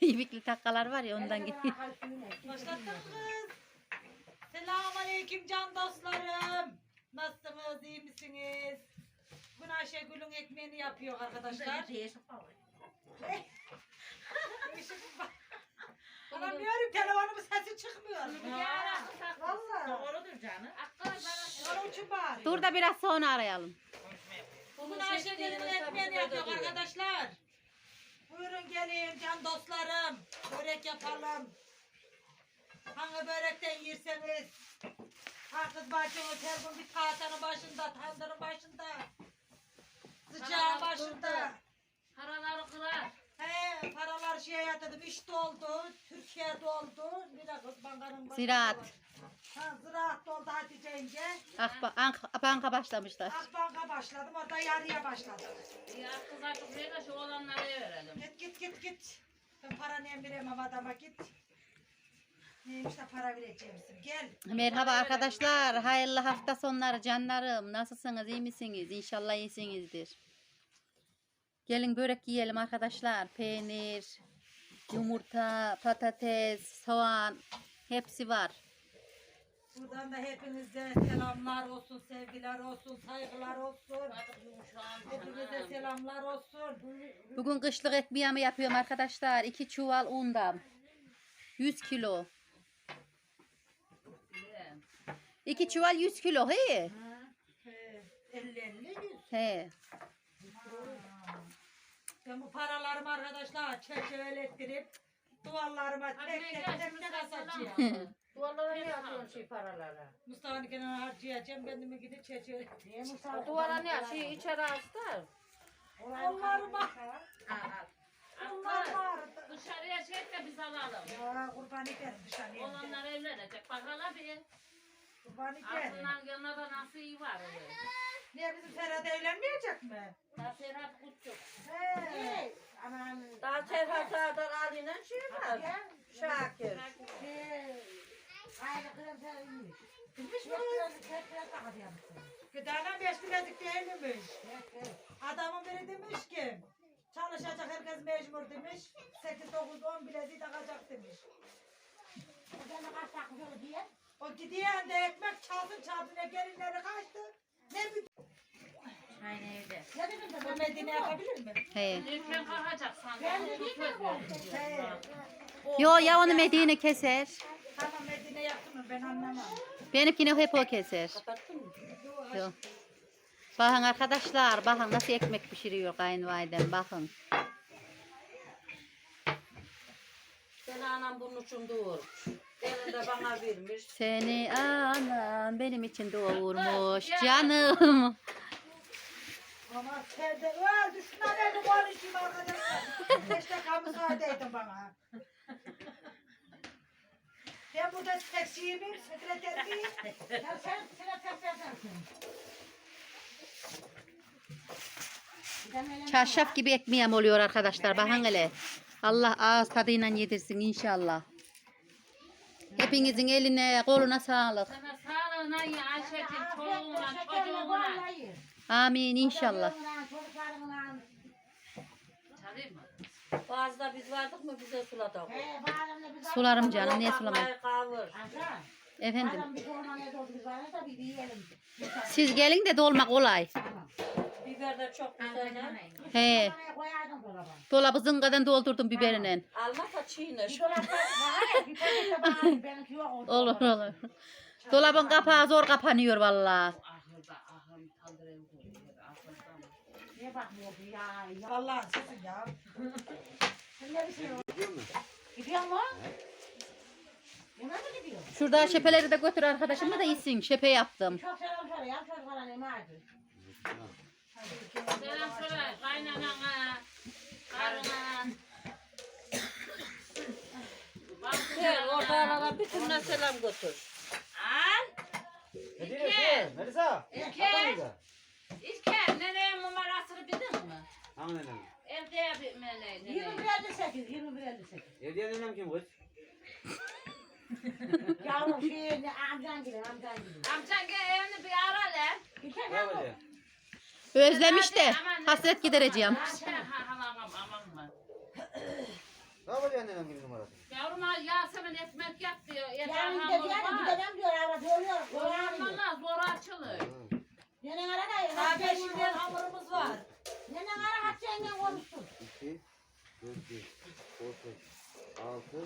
İbikli takkalar var ya ondan gidiyor. Başlattın kız. Selamun aleyküm can dostlarım. Nasılsınız, iyi misiniz? Bugün Ayşegül'ün ekmeğini yapıyor arkadaşlar. Anlamıyorum telefonumun sesi çıkmıyor. Vallahi. Doğrudur canım. Onun için bağırıyor. Dur da biraz sonra arayalım. Bugün Ayşegül'ün ekmeğini yapıyor arkadaşlar. Buyurun gelin can dostlarım. Börek yapalım. Hangi börekten yerseniz. Herkes bacımız her gün bir tahtanın başında, tandırın başında. Sıcağın başında. Paraları kırar. He, paralar şeye yatırdım. İş doldu, Türkiye doldu. Bir de kız bankanın başında Ziraat. var. Ha, ziraat doldu Hatice yenge. Akba, Ank- banka başlamışlar. Akbanka başladım, orada yarıya başladım. Ya kız artık buraya da şu olanlara verelim. Git git git git. Ben paranı emdiremem adama git. Neymiş de para vereceğimsin. Gel. Merhaba arkadaşlar. Hayırlı hafta sonları canlarım. Nasılsınız? iyi misiniz? İnşallah iyisinizdir. Gelin börek yiyelim arkadaşlar. Peynir, yumurta, patates, soğan hepsi var. Buradan da hepinize selamlar olsun, sevgiler olsun, saygılar olsun. Hepinize selamlar olsun. Bugün kışlık ekmeğimi yapıyorum arkadaşlar. 2 çuval undan. 100 kilo. Bilelim. 2 çuval 100 kilo. He. He, 50 50 yüz. He. Ben bu paralarımı arkadaşlar çerçevelettirip duvarlarıma tek tek tek tek asacağım. Duvarlara ne yapıyorsun şey paralara? Mustafa'nın kenara harcayacağım. Kendime gidip çerçeve. Niye Mustafa? Duvara ne şey içeri açtır. Onlarıma. Aha. Onlarıma Aklı ağrıdı. dışarıya çek de biz alalım. Ya kurban ederim dışarıya. Olanlar evlenecek. Bakalım bir. Kurban ederim. Aklından yanına da nasıl iyi var Niye bizim Ferhat evlenmeyecek mi? Nasıl Serhat Kutçuk. He. Aman. Daha Serhat Sağdan Ali'yle şey var. Şakir. Bilmiş mi? Gıdadan beş bilezik değilmiş. Adamın biri demiş ki çalışacak herkes mecbur demiş. 8, 9, 10 bileziği takacak demiş. O gidiyen de ekmek çalsın ne gelinleri kaçtı. Ne bir Öyle. Bu Medine yapabilir mi? He. Kalkacak. Yo ya onu Medine keser. Tamam Medine yaptı mı ben anlamam. Benimkini hep o keser. Yo. Bakın arkadaşlar, bakın nasıl ekmek pişiriyor kayınvalidem, bakın. Sen anam bunun için doğurmuş. Elini de bana vermiş. Seni anam benim için doğurmuş canım. Ama sen de öldü şuna beni konuşayım arkadaşlar. Keşke kamu saadeydin bana. Ben burada seksiyim, sekreteriyim. Ya sen sekretersin. Çarşaf gibi ekmeğim oluyor arkadaşlar, bakın hele. Allah ağız tadıyla yedirsin inşallah. Hepinizin eline, koluna sağlık. Sana sağlığına ya Ayşe'cim, çoluğuna, çocuğuna. Amin inşallah. Çalayım mı? Bazıda biz vardık mı bize suladık. Sularım canım, niye sulamam? Efendim. Siz gelin de dolma kolay. Biber de çok güzel. He. Dolabı zıngadan doldurdum biberine. Alma da çiğnir. Olur olur. Dolabın kapağı zor kapanıyor vallahi. Ahırda, ahırın kaldırıyor. Ahırda mı? Vallahi sizin ya. Gidiyor mu? Şurada şepeleri de götür arkadaşıma da iyisin. Şepe yaptım. Çok selam söyle ya çocuklara ne vardı? Selam söyle kaynanana, karına. Gel ortalara bütününe selam götür. Al. İlker, Melisa. İlker. İlker, nenenin numarasını bildin mi? Hangi nenem? Evde bir meleği. 21 58, 21 58. Evde nenem kim kız? Yavrum şey ne amcan gibi, amcan gibi. Amcan gel evini bir ara lan. Bir kere Ne böyle? Özlemiş de hasret gidereceğim. Aman aman aman. Ne yapacaksın nenem gibi numarası? Yavrum ha Yasemin ekmek yap diyor. Yeter Yani hamur dedi yani var. gidemem diyor arada söylüyor. Yoranmana zor açılır. Hı. Nenen ara da Daha Hatice beş yengen- milyon hamurumuz var. Nenen ara Hatice yengen konuşsun. 2, 4, 5, 30, 6,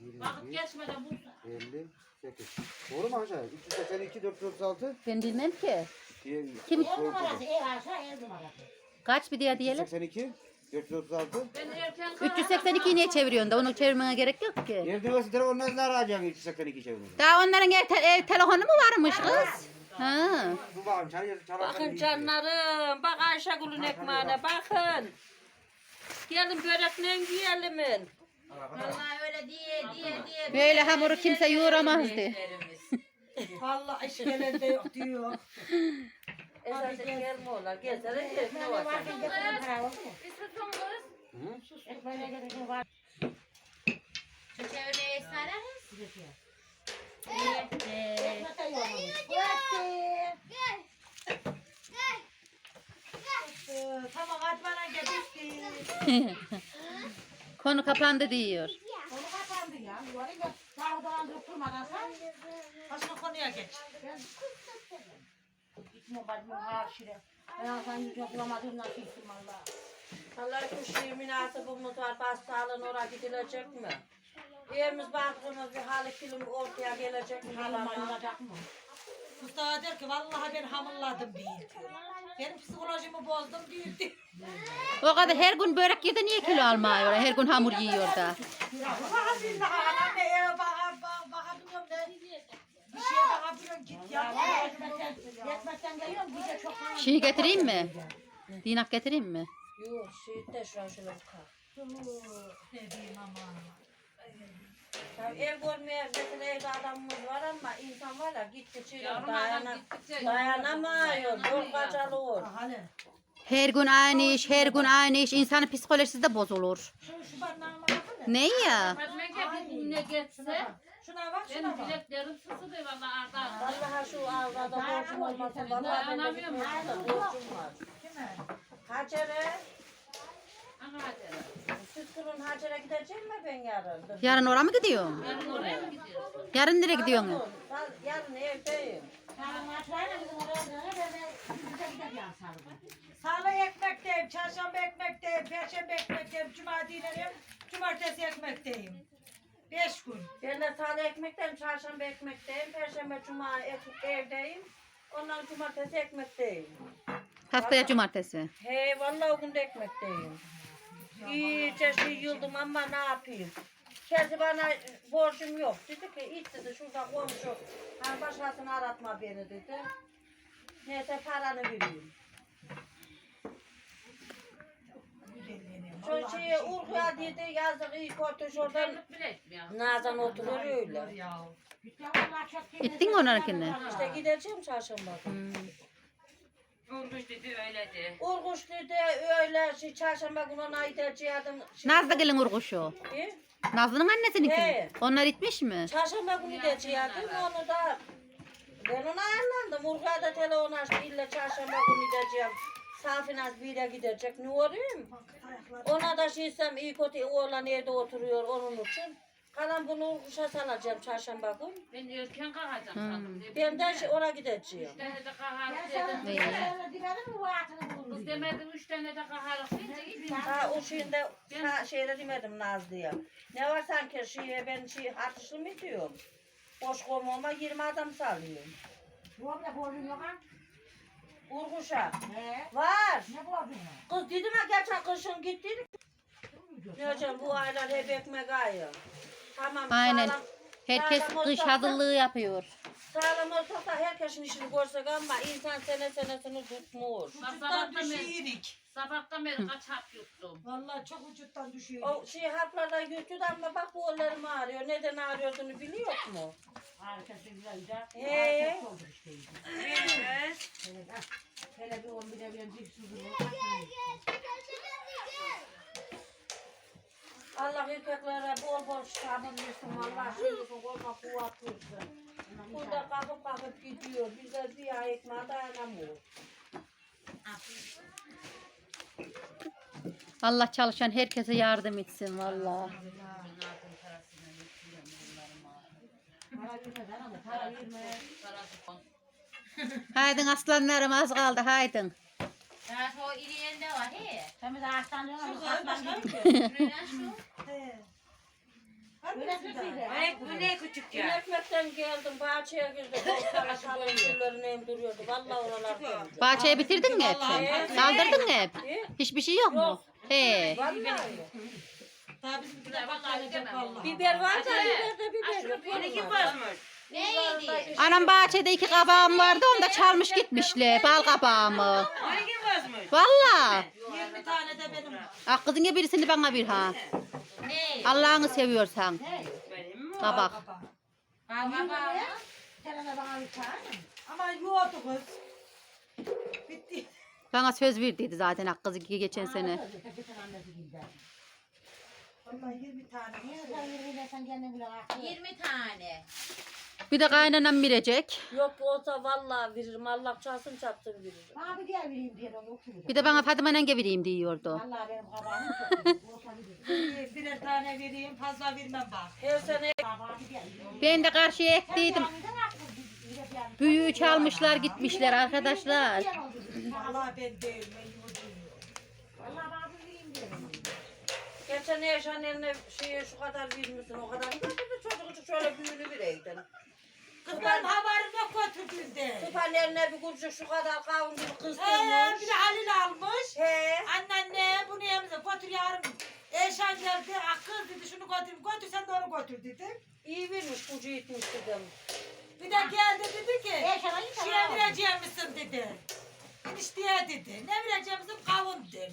Vakit 21, geçmeden bu 58. Doğru mu aşağı? 382, 436. Ben bilmem ki. Diye, Kim? Ev numarası ev aşağı ev numarası. Kaç bir diye diyelim. 382, 436. ben erken kalkar- 382'yi niye çeviriyorsun da onu çevirmene gerek yok ki. Yerde varsa telefonla ne arayacaksın 382 çevirince? Daha onların ev, te- ev telefonu mu varmış kız? Ha. Dur bakalım çalıyor, çalar. Bakın canlarım. Bak Ayşegül'ün ekmeğine bakın. Gelin börekle yiyelim. Vallahi diye diye diye. Böyle hamuru kimse yoğuramazdı. Vallahi işkelerde yok diyor. Esas gelmiyorlar. Gelseler ne var? Bir susun kız. Ekmeğine getiren var. Yoğurmamış. Bıraktı. Ee, Tamam hadi bana gel bitti. Konu kapandı diyor. Onu kapandı ya. Yuvarı gel. Sağ dolandırıp durmadan sen. Başka konuya geç. Gitme bacımın harşire. Ben sen yüz yoklamadığım nasıl gittim valla. Allah şu şey münasebimiz var. Bastalığın oraya gidilecek mi? Evimiz baktığımız bir hali film ortaya gelecek mi? Ayılacak mı? Mustafa der ki vallahi ben hamurladım değil diyor. Benim psikolojimi bozdum diyor. O kadar her gün börek yedi niye kilo almıyor? Her gün hamur yiyor da. Ne bakabiliyorum ne. Bir şeye bakabiliyorum git Ya ya. valla ekmekten, ekmekten geliyorum. Bir de çok hanım. Şey getireyim mi? Dinak getireyim mi? Yok şey de şu an şöyle bakar. Ne diyeyim ama. Tabii ev görmeye mesela evde adamımız var ama insan var ya gitti çiğdem Yavrum dayana, gittikçe. dayanamıyor. Yol kaçalı olur. Her gün aynı iş, her gün aynı iş. İnsanın psikolojisi de bozulur. Şu, şu barnağıma bakın. Ne ya? Fatma bir ne geçse. Şuna bak şuna Benim bak. bileklerim sızıdı valla Arda. Vallahi şu ağzada borcum olmasa vallahi ben de Dayanamıyorum. gitmem de borcum var. Kime? Hacer'e, Aha hadi. Sütkul'un Hacer'e gideceğim mi ben yarın? Yarın oraya mı gidiyorsun? Yarın oraya mı gidiyorsun? Yarın nereye gidiyorsun? Yarın, evdeyim. Bizim oraya. Salı ekmekteyim, çarşamba ekmekteyim, perşembe ekmekteyim, cuma dinerim, cumartesi ekmekteyim. Beş gün. Ben de salı ekmekteyim, çarşamba ekmekteyim, perşembe, cuma ek- evdeyim. Ondan cumartesi ekmekteyim. Haftaya cumartesi. He vallahi o gün de ekmekteyim. İyice şey yıldım ama ne yapayım? Kendi bana borcum yok. Dedi ki iç dedi şurada komşu. Hani başkasını aratma beni dedi. Neyse paranı vereyim. Şu şeye Urku'ya dedi yazık iyi kötü şuradan. Nazan oturuyor öyle. Gittin mi onlarınkine? İşte gideceğim çarşamba. Hmm. Urguş dedi öyle de. Urkuş dedi öyle şey çarşamba günü ona gideceğim. Nazlı gelin urguşu. E? Nazlı'nın annesinin He. Onlar itmiş mi? Çarşamba günü gideceğim onu da ben ona ayarlandım. Urka'ya da telefon açtı. İlla çarşamba günü gideceğim. Safinaz bir de gidecek. Ne olayım? Ona da şeysem iyi kötü oğlan evde oturuyor onun için. Kalan bunu Urkuş'a salacağım çarşamba günü. Ben erken kalkacağım Hmm. sandım. Ben de şey, oraya gideceğim. Üç tane de kaharlık bulur Kız demedim üç tane de kaharlık gittim. Ha o şeyinde ha, şeyde demedim Nazlı'ya. Ne var sanki şeye ben şey artışlı mı diyorum. Boş koyma 20 adam salıyorum. He. Var. Kız dedim ha geçen kışın gittik. Ne hocam bu aylar hep ekmek ayı. Tamam Aynen. sağlam, Herkes sağlam kış olsa hazırlığı yapıyor. Sağlam olsa da herkesin işini görsek ama insan sene senesini tutmuyor. Beri, düşüyoruz. sabahtan beri kaç hap yuttum. Vallahi çok vücuttan düşüyor. O şey haplardan götürdü ama bak bu ellerim ağrıyor. Neden ağrıyorduğunu biliyor mu? Harikası güzel oldu işte. Evet. Hele, bir on bile bir sürü. Allah erkeklere bol bol şahın versin. Allah şimdi kolma kuvvet versin. Burada kalkıp kalkıp gidiyor. Bize ay ekmeğe dayanamıyor. Allah çalışan herkese yardım etsin vallahi. Haydın aslanlarım az kaldı haydın. Ya o iri yerinde var he. Sen de. Şuraya şu. De. Bu ne küçük Dün ya. ekmekten geldim, bahçeye girdim. Duruyordu. Vallahi oralar. Bahçeyi bitirdin mi hep sen? Saldırdın mı hep? Hiçbir şey yok mu? He. Vallahi. Daha de Vallahi gidemem. Biber var da biber yok. Biri kim Vallahi. Neydi? Anam bahçede iki kabağım vardı onu da çalmış gitmişler bal kabağımı. Valla. 20 tane de benim var. Ah kızın ya birisini bana bir ha. Ne? Allah'ını seviyorsan. Benim mi? Kabak. Bana bir tane. Ama yoğurdu kız. Bitti. Bana söz verdiydi zaten ak kızı ki geçen sene. Vallahi 20 tane. Niye sen yürüyün sen kendin bile aklın. 20 tane. Bir de kaynanam bilecek. Yok olsa vallahi veririm. Allah çalsın çatsın veririm. Bir diğer vereyim diye onu oturuyor. Bir de bana Fatime Nenge vereyim diyordu. Vallahi benim kabağım çok Birer tane vereyim fazla vermem bak. Her sene. Ben de karşıya ektiydim. Büyüğü çalmışlar gitmişler arkadaşlar. Vallahi ben değil. Ben. Vallahi bana vereyim diyorum. geçen yaşan eline şeye şu kadar vermişsin o kadar. Ne dedi çocuk şöyle büyülü bireydin. Kız benim haberim yok eline bir kurcuk şu kadar kavun gibi Ee, bir kıstırmış. de Halil almış. He. Anneanne bunu yemize götür yarın. Eşan geldi. Ah kız dedi şunu götür. Götür sen de onu götür dedim. İyi vermiş kucu itmiş dedim. Bir de geldi dedi ki. Eşana git Şeye vereceğim misin dedi. Enişteye dedi. Ne vereceğim misin kavundur.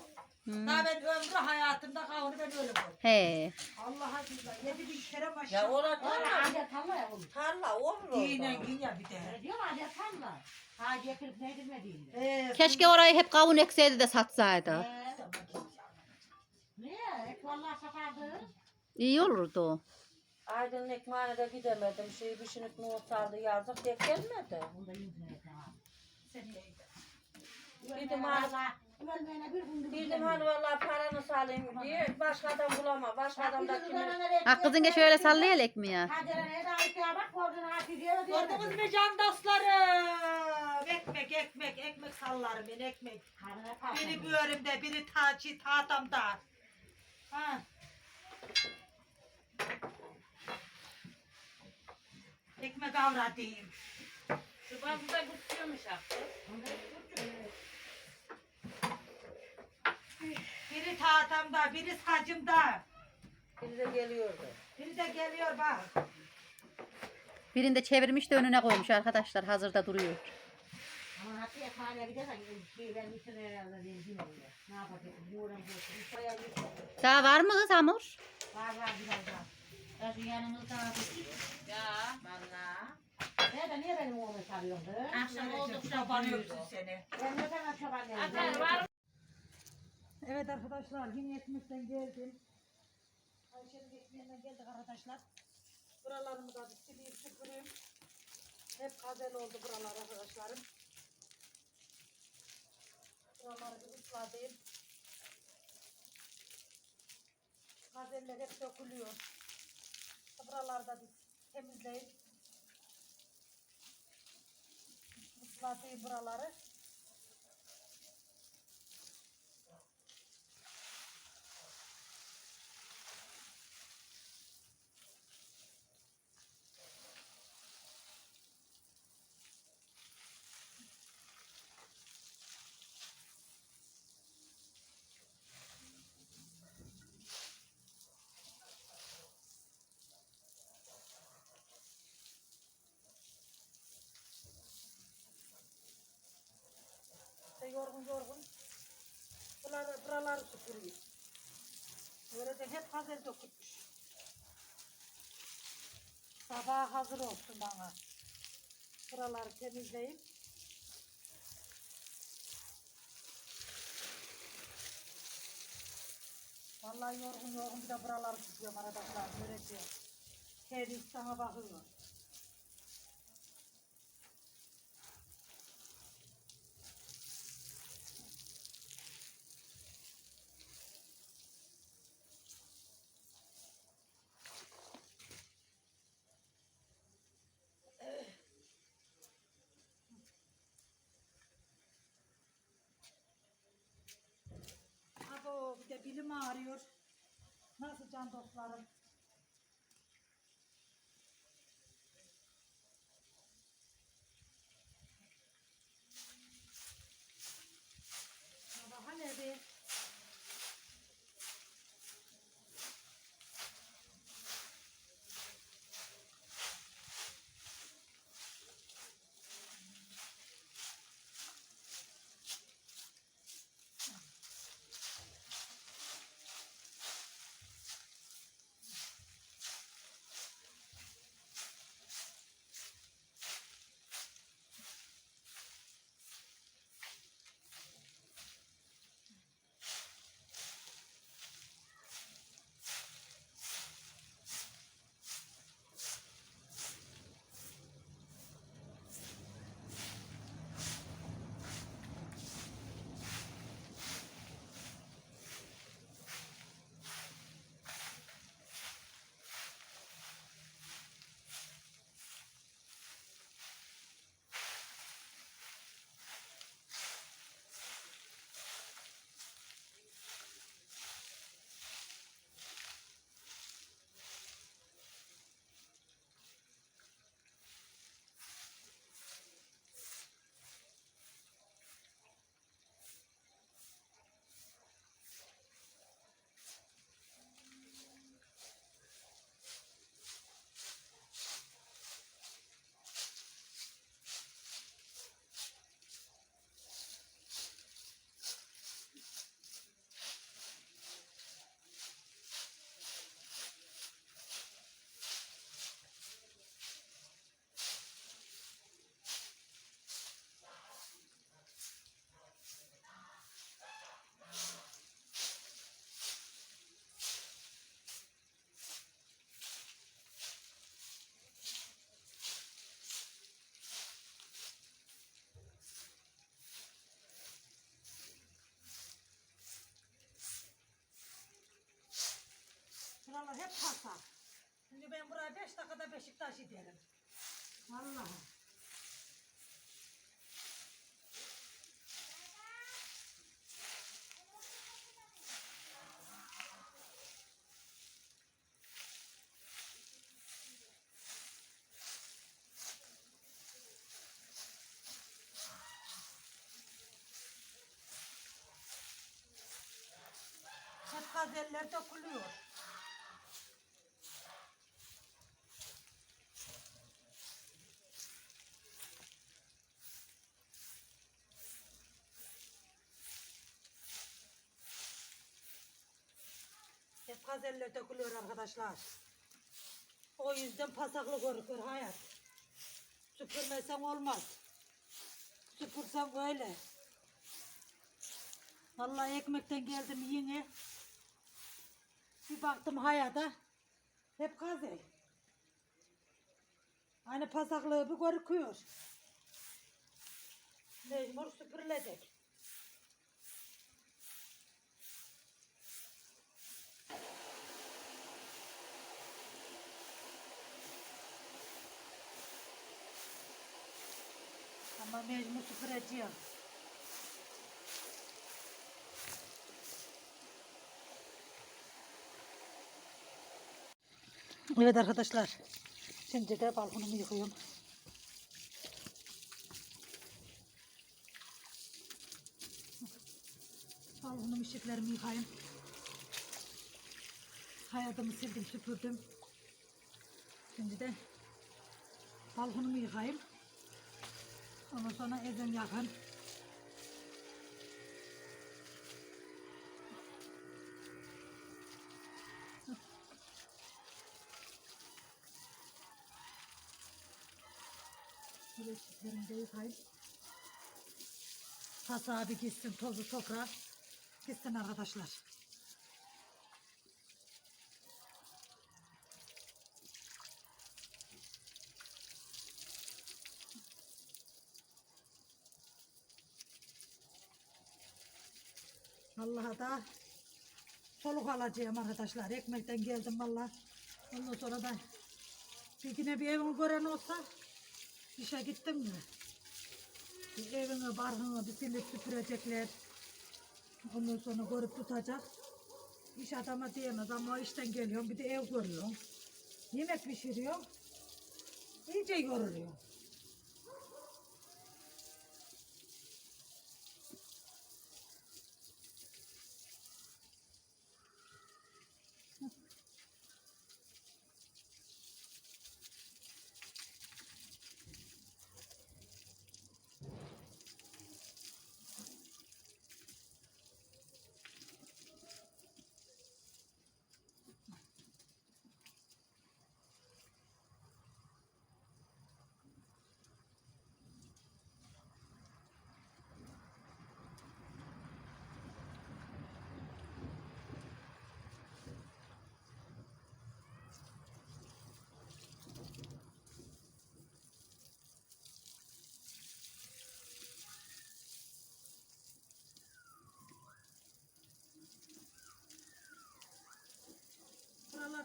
Daha ben ömrü hayatımda kavunu ben öyle koydum. He. Allah'a billahi yedi bin kere Ya maşallah. orada Orada tarla, adet tarla ya oğlum. tarla olur Dinen orada. gün ya bir de. Öyle diyor mu adet tarla? Hacı ekilip ne edilmediğinde. Ee, Keşke orayı hep kavun ekseydi de satsaydı. Ee, Niye? Vallahi satardı. İyi olurdu. Aydın ekmeğine de gidemedim. Şey bir şinik nohut saldı yazık tek gelmedi. Bunda internet var. Dedim hani, Ölmeyene bir gün dedim hani vallahi paranı salayım diye başka adam bulama. Başka adam da kimi. Ah kızın ya şöyle sallayalım mi ya? Hacer'e de ayıkaya bak koordinat ediyor. Gördünüz mü can dostlarım? Ekmek ekmek ekmek sallarım ben ekmek. Biri böğrümde biri taçı tahtamda. Ha. Ekmek avradıyım. Şu bazı da kutuyormuş artık. Biri tahtamda biri sacımda. Biri de geliyordu. Biri de geliyor bak. Birinde çevirmiş de önüne koymuş arkadaşlar. Hazırda duruyor. Ama hatta yakalaya gidersen şeyler bütün herhalde oluyor. Ne gitsin. Daha var mı kız hamur? Var var biraz daha. Ya şu yanımızda abi. Ya valla. Nerede niye benim oğlumu sarıyorsun kız? Akşam oldukça öpsün seni. Ben ne zaman çoban Atar var Evet arkadaşlar yine ekmekten geldim. Ayşe'nin ekmeğinden geldik arkadaşlar. Buralarımı da sileyim süpüreyim. Hep gazel oldu buralar arkadaşlarım. Buraları bir ıslatayım. Gazeller hep dökülüyor. Buraları da bir temizleyip ıslatayım buraları. Yorgun yorgun. Buraları, buraları süpürüyor. Böyle de hep gazel dökülmüş. Sabaha hazır olsun bana. Buraları temizleyip Vallahi yorgun yorgun bir de buraları tutuyorum arkadaşlar. Göreceğim. Kedi sana bakıyor. Bilim ağrıyor. Nasıl can dostlarım? Buralar hep pasa. Şimdi ben buraya beş dakikada Beşiktaş giderim. Vallahi. Hep gazeller dökülüyor. Hep gazeller dökülüyor arkadaşlar. O yüzden pasaklı görükür hayat. Süpürmesen olmaz. Süpürsen böyle. Vallahi ekmekten geldim yine. Bir baktım hayata. Hep gazel. Aynı pasaklığı bir görüküyor. Mecbur süpürülecek. Ama mecbur süpüreceğim. Evet arkadaşlar. Şimdi de balkonumu yıkıyorum. Balkonum ışıklarımı yıkayayım. Hayatımı sildim süpürdüm. Şimdi de balkonumu yıkayayım. Ondan sonra ezan yakın. Bileşiklerimi de yıkayın. Pas abi gitsin tozu toprağa. Gitsin arkadaşlar. Allah'a da soluk alacağım arkadaşlar. Ekmekten geldim valla. Ondan sonra da bir yine bir evimi gören olsa işe gittim mi? Bir evimi, barkını bir silip süpürecekler. Ondan sonra görüp tutacak. İş adama diyemez ama işten geliyorum bir de ev görüyorum. Yemek pişiriyorum. İyice yoruluyorum.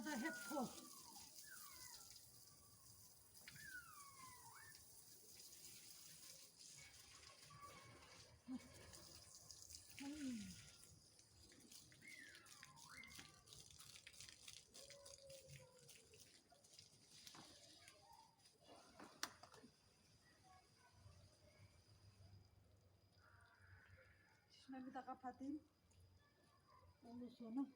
Buralarda hep toz. Şimdi bir de kapatayım. Ondan sonra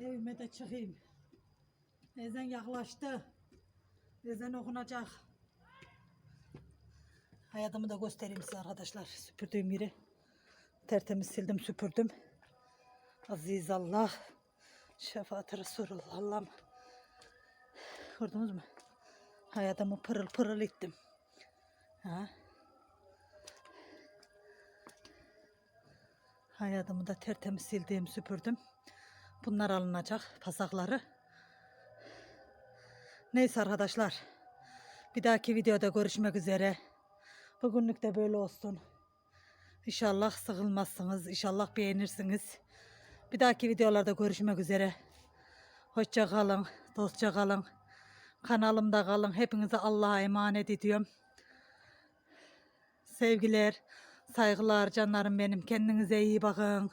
Evime de çıkayım. Ezan yaklaştı. Ezan okunacak. Hayatımı da göstereyim size arkadaşlar. Süpürdüğüm yeri. Tertemiz sildim süpürdüm. Aziz Allah. Şefaat Resulullah Allah'ım. Gördünüz mü? Hayatımı pırıl pırıl ettim. Ha? Hayatımı da tertemiz sildim süpürdüm. Bunlar alınacak pasakları. Neyse arkadaşlar. Bir dahaki videoda görüşmek üzere. Bugünlük de böyle olsun. İnşallah sıkılmazsınız. İnşallah beğenirsiniz. Bir dahaki videolarda görüşmek üzere. Hoşça kalın. Dostça kalın. Kanalımda kalın. Hepinize Allah'a emanet ediyorum. Sevgiler, saygılar canlarım benim. Kendinize iyi bakın.